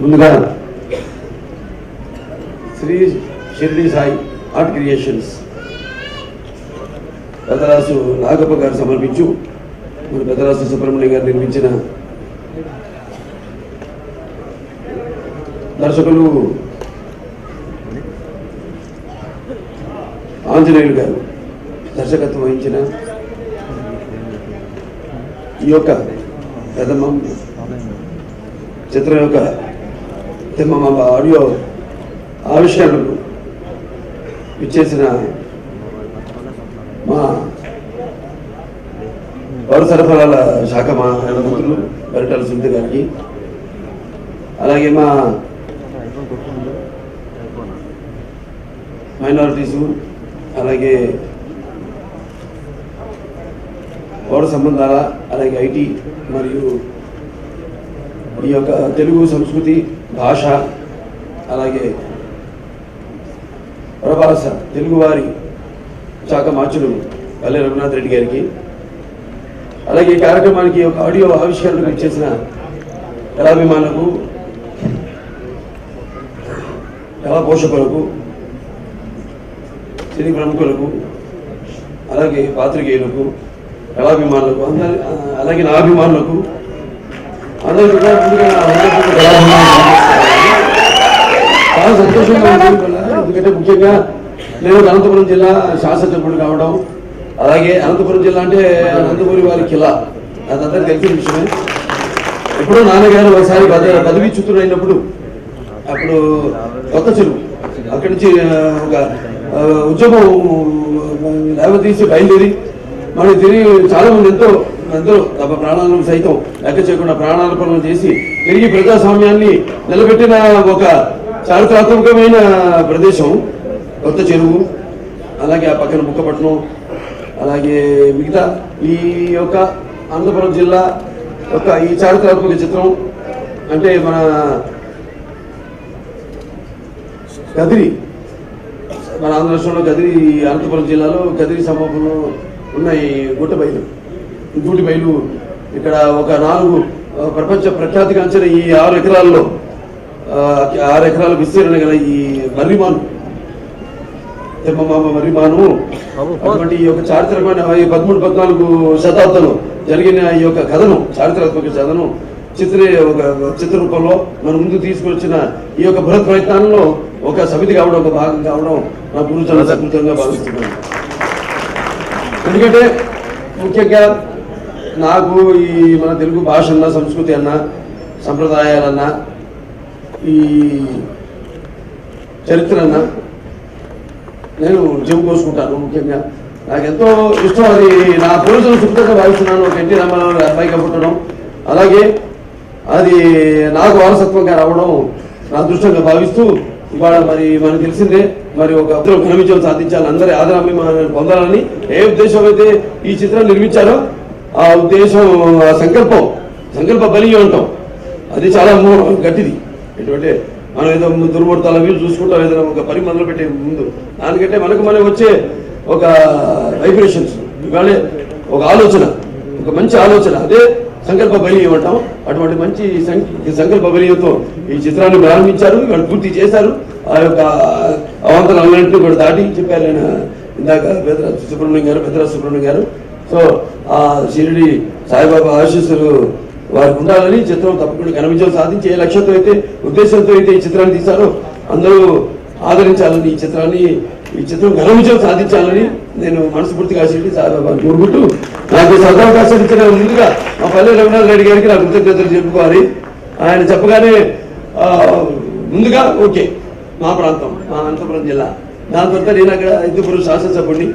ముందుగా Shri Shirdi Sai art creations Pedarasu Nagappa గారు సమర్పించు. మన పెదరాసు సుబ్రహ్మణ్యం గారు నిర్మించిన దర్శకులు ఆంజనేయులు గారు దర్శకత్వం వహించిన ఈ యొక్క పెదమం చిత్రం యొక్క తిమ్మ ఆడియో ఆవిష్కరణకు ఇచ్చేసిన మా పౌర సరఫరాల శాఖ మా మంత్రులు పరిటాల సునీత గారికి. అలాగే మా మైనారిటీసు అలాగే పౌర సంబంధాల అలాగే ఐటీ మరియు ఈ యొక్క తెలుగు సంస్కృతి భాష అలాగే ప్రభాస తెలుగువారి శాఖ మార్చులు పల్లె రఘునాథ్ రెడ్డి గారికి. అలాగే ఈ కార్యక్రమానికి ఒక ఆడియో ఆవిష్కరణకు ఇచ్చేసిన కళాభిమానులకు కళా పోషకులకు సినీ ప్రముఖులకు అలాగే పాత్రికేయులకు కళాభిమానులకు అందరి అలాగే నా అభిమానులకు అందరూ కూడా ముందుగా నా హృదయపూర్వక కళాభిమానులు చాలా సంతోషంగా ఎందుకంటే ముఖ్యంగా నేను అనంతపురం జిల్లా శాసనసభ్యుడు కావడం అలాగే అనంతపురం జిల్లా అంటే అనంతపురి వారి కిలా అదంతా తెలిసిన విషయమే. ఎప్పుడో నాన్నగారు ఒకసారి పదవి చుట్టూ అయినప్పుడు అప్పుడు కొత్త చెరువు అక్కడి నుంచి ఒక ఉద్యోగం లేవ తీసి బయలుదేరి మనం తిరిగి చాలా మంది ఎంతో అందరూ తమ ప్రాణాలను సైతం లెక్క చేయకుండా ప్రాణార్పణలు చేసి తిరిగి ప్రజాస్వామ్యాన్ని నిలబెట్టిన ఒక చారిత్రాత్మకమైన ప్రదేశం. కొత్త చెరువు అలాగే ఆ పక్కన బుక్కపట్నం అలాగే మిగతా ఈ యొక్క అనంతపురం జిల్లా యొక్క ఈ చారిత్రాత్మక చిత్రం అంటే మన గదిరి మన ఆంధ్ర రాష్ట్రంలో గదిరి అనంతపురం జిల్లాలో గదిరి సమూహంలో ఉన్న ఈ గుట్ట బయలు. ఈ గూటి బయలు ఇక్కడ ఒక నాలుగు ప్రపంచ ప్రఖ్యాతిగాంచిన ఈ ఆరు ఎకరాల్లో ఆరు ఎకరాల విస్తీర్ణ గల ఈ మర్రిమాను. తిమ్మమామ మర్రిమాను అటువంటి ఈ యొక్క చారిత్రకమైన ఈ పదమూడు పద్నాలుగు శతాబ్దంలో జరిగిన ఈ యొక్క కథను చారిత్రాత్మక కథను చిత్ర ఒక చిత్ర రూపంలో మన ముందు తీసుకొచ్చిన ఈ యొక్క బృహత్ ప్రయత్నాల్లో ఒక సమితి కావడం ఒక భాగం కావడం నా గురుచరణ సకృతంగా భావిస్తున్నాను. ఎందుకంటే ముఖ్యంగా నాకు ఈ మన తెలుగు భాష అన్న సంస్కృతి అన్న సంప్రదాయాలన్నా ఈ చరిత్ర అన్న నేను చెవు కోసుకుంటాను ముఖ్యంగా. నాకు ఎంతో ఇష్టం అది. నా పోలీసులు సుఖంగా భావిస్తున్నాను. ఒక ఎన్టీ రామారావు అబ్బాయిగా పుట్టడం అలాగే అది నాకు వారసత్వంగా రావడం నా అదృష్టంగా భావిస్తూ ఇవాళ మరి మనకు తెలిసిందే. మరి ఒక ఘన విజయం సాధించాలి. అందరి ఆదరాభిమానాన్ని పొందాలని ఏ ఉద్దేశం అయితే ఈ చిత్రం నిర్మించారో ఆ ఉద్దేశం ఆ సంకల్పం సంకల్ప బలిగి అంటాం అది చాలా గట్టిది. ఎటువంటి మనం ఏదో ముందు దుర్ముహూర్తాల మీద చూసుకుంటాం ఏదైనా ఒక పని మొదలు పెట్టే ముందు. దానికంటే మనకు మనం వచ్చే ఒక వైబ్రేషన్స్ ఇవాళ ఒక ఆలోచన ఒక మంచి ఆలోచన. అదే సంకల్ప బలి అంటాం అటువంటి మంచి సం- ఈ సంకల్ప బలితో ఈ చిత్రాన్ని ప్రారంభించారు వాళ్ళు పూర్తి చేశారు. ఆ యొక్క అవాంతరాలన్నింటినీ కూడా దాటి చెప్పారు ఆయన ఇందాక పెద్ద సుబ్రహ్మణ్యం గారు పెద్దరాజు సుబ్రహ్మణ్యం గారు. సో ఆ షిరిడి సాయిబాబా ఆశీస్సులు వారికి ఉండాలని చిత్రం తప్పకుండా ఘన విజయం సాధించి ఏ లక్ష్యంతో అయితే ఉద్దేశంతో అయితే ఈ చిత్రాన్ని తీశారో అందరూ ఆదరించాలని ఈ చిత్రాన్ని ఈ చిత్రం ఘన విజయం సాధించాలని నేను మనస్ఫూర్తిగా షిరిడి సాయిబాబా కోరుకుంటూ నాకు ఈ సదవకాశం ఇచ్చిన ముందుగా మా పల్లె రఘునాథ్ రెడ్డి గారికి నా కృతజ్ఞతలు చెప్పుకోవాలి. ఆయన చెప్పగానే ముందుగా ఓకే మా ప్రాంతం మా అనంతపురం జిల్లా. దాని తర్వాత నేను అక్కడ హిందూపురం శాసనసభ్యుడిని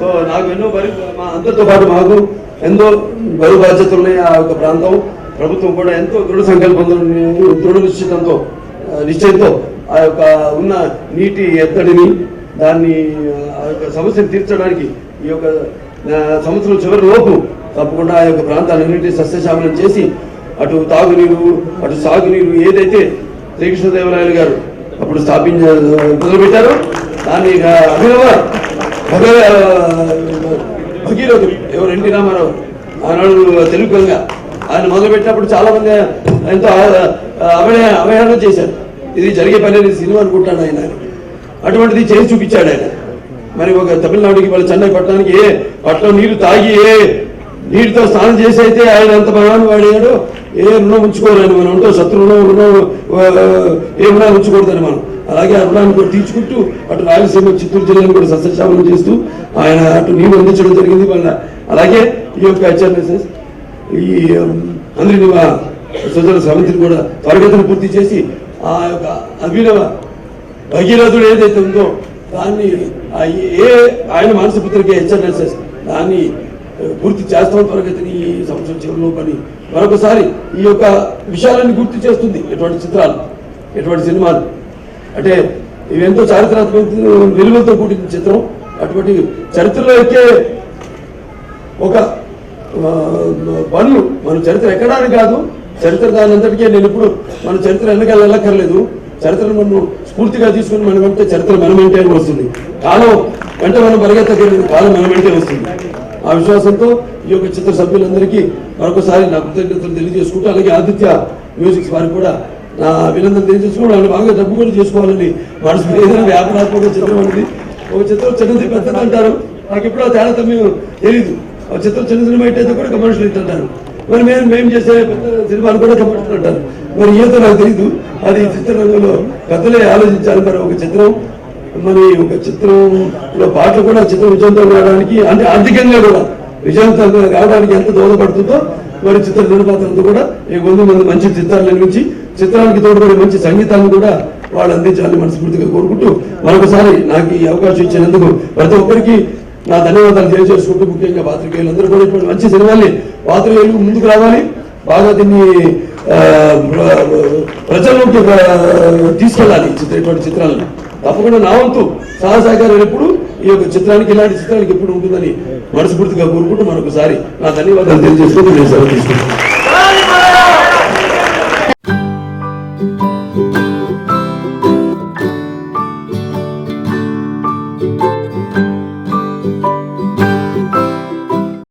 సో నాకు ఎన్నో బరి మా అందరితో పాటు మాకు ఎంతో బరువు బాధ్యతలు ఉన్నాయి ఆ యొక్క ప్రాంతం. ప్రభుత్వం కూడా ఎంతో దృఢ సంకల్పంతో దృఢ నిశ్చితంతో నిశ్చయంతో ఆ యొక్క ఉన్న నీటి ఎత్తడిని దాన్ని ఆ యొక్క సమస్యను తీర్చడానికి ఈ యొక్క సంవత్సరం చివరి లోపు తప్పకుండా ఆ యొక్క ప్రాంతాలన్నింటినీ సస్యశామలం చేసి అటు తాగునీరు అటు సాగునీరు ఏదైతే శ్రీకృష్ణదేవరాయలు గారు అప్పుడు స్థాపించారు మొదలుపెట్టారో దాన్ని అభినవ భగీరథుడు ఎవరు ఎన్టీ రామారావు? ఆనాడు తెలుగు గంగ. ఆయన మొదలుపెట్టినప్పుడు చాలా మంది ఎంతో ఆ- అవహేళన చేశారు. ఇది జరిగే పని అనేది సినిమా అనుకుంటాడు ఆయన. అటువంటిది చేసి చూపించాడు ఆయన. మరి ఒక తమిళనాడుకి వాళ్ళ చెన్నై పట్టణానికి ఏ పట్టణం నీరు తాగి ఏ నీటితో స్నానం చేసి అయితే ఆయన ఎంత భగవాన్ వాడాడు ఏ రుణం ఉంచుకోలేని మనం ఉంటో. శత్రు రుణం ఏ రుణాలు మనం. అలాగే ఆ రుణాన్ని కూడా తీర్చుకుంటూ అటు రాయలసీమ చిత్తూరు జిల్లాను కూడా సస్యశామనం చేస్తూ ఆయన అటు నీరు అందించడం జరిగింది వాళ్ళ అలాగే ఈ యొక్క హెచ్ఆర్ఎస్ఎస్ ఈ అందరి సుజల సమితిని కూడా త్వరగతిని పూర్తి చేసి ఆ యొక్క అభినవ భగీరథుడు ఏదైతే ఉందో దాన్ని ఆ ఏ ఆయన మనసు పుత్రికే హెచ్ఆర్ఎస్ఎస్ దాన్ని పూర్తి చేస్తాం త్వరగతిని ఈ సంవత్సరం చివరిలో పని మరొకసారి ఈ యొక్క విషయాలన్నీ గుర్తు చేస్తుంది ఎటువంటి చిత్రాలు ఎటువంటి సినిమాలు. అంటే ఇవెంతో చారిత్రాత్మక విలువలతో కూడిన చిత్రం. అటువంటి చరిత్రలో ఎక్కే ఒక పనులు మన చరిత్ర ఎక్కడానికి కాదు చరిత్ర దాని అంతటికే నేను ఇప్పుడు మన చరిత్ర వెనకాల వెళ్ళక్కర్లేదు. చరిత్రను మనం స్ఫూర్తిగా తీసుకుని మనం అంటే చరిత్ర మన వెంటే వస్తుంది. కాలం వెంట మనం పరిగెత్తగలిగిన కాలం మన వస్తుంది. ఆ విశ్వాసంతో ఈ యొక్క చిత్ర సభ్యులందరికీ మరొకసారి నా కృతజ్ఞతలు తెలియజేసుకుంటూ అలాగే ఆదిత్య మ్యూజిక్స్ వారికి కూడా నా అభినందన తెలియజేసుకుంటూ వాళ్ళు బాగా డబ్బు కూడా చేసుకోవాలని మనసు ఏదైనా వ్యాపారాత్మక చిత్రం అనేది. ఒక చిత్రం చిన్నది పెద్దది అంటారు. నాకు ఎప్పుడో తేడా తమ్మి తెలీదు. ఆ చిత్రం చిన్న సినిమా అయితే కూడా కమర్షియల్ హిట్ అంటారు. మరి మేము మేము చేసే పెద్ద సినిమాలు కూడా కమర్షియల్ అంటారు. మరి ఏదో నాకు తెలియదు అది చిత్రరంగంలో పెద్దలే ఆలోచించాలి మరి ఒక చిత్రం. మరి ఒక చిత్రంలో పాటలు కూడా చిత్రం విజయంతో రావడానికి అంటే ఆర్థికంగా కూడా విజయవంతంగా కావడానికి ఎంత దోహదపడుతుందో మరి చిత్ర నిర్మాతలతో కూడా ఈ వంద మంది మంచి చిత్రాలు నిర్మించి చిత్రానికి తోడుపడే మంచి సంగీతాన్ని కూడా వాళ్ళు అందించాలని మనస్ఫూర్తిగా కోరుకుంటూ మరొకసారి నాకు ఈ అవకాశం ఇచ్చినందుకు ప్రతి ఒక్కరికి నా ధన్యవాదాలు తెలియజేసుకుంటూ ముఖ్యంగా పాత్రికేయులందరూ కూడా ఇటువంటి మంచి సినిమాల్ని పాత్రికేయులు ముందుకు రావాలి. బాగా దీన్ని ప్రజల్లోకి తీసుకెళ్ళాలి చిత్ర ఇటువంటి చిత్రాలను. తప్పకుండా నా వంతు సహాయ ఎప్పుడు ఈ యొక్క చిత్రానికి ఇలాంటి చిత్రానికి ఎప్పుడు ఉంటుందని మనస్ఫూర్తిగా కోరుకుంటూ మరొకసారి నా ధన్యవాదాలు తెలియజేసుకుంటూ నేను సెలవు తీసుకుంటాను.